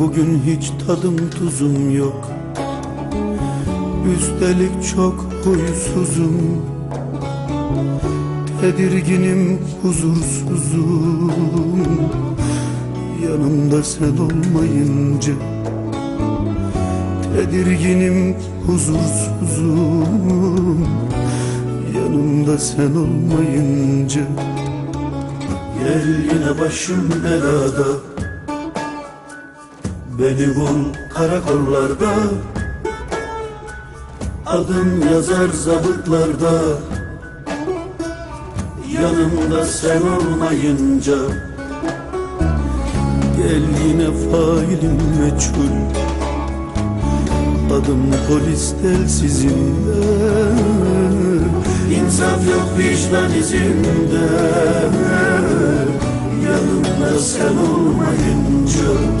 Bugün hiç tadım tuzum yok. Üstelik çok huysuzum. Tedirginim, huzursuzum. Yanımda sen olmayınca Tedirginim, huzursuzum. Yanımda sen olmayınca Gel yine başım belada Beni bul karakollarda Adım yazar zabıtlarda. Yanımda sen olmayınca Gel yine failim meçhul. Adım polis telsizinde İnsaf yok vicdan izinde Yanımda sen olmayınca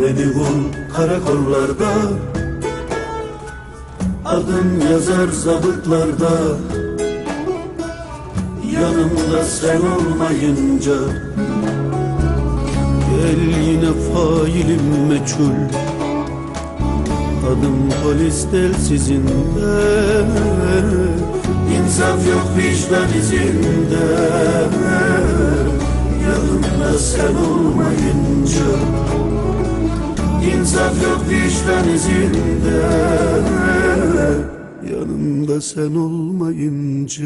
Beni bul karakollarda Adım yazar zabıtlarda. Yanımda sen olmayınca Gel yine failim meçhul. Adım polis telsizinde İnsaf yok vicdan izinde Yanımda sen olmayınca İnsaf yok vicdan izinde Yanımda sen olmayınca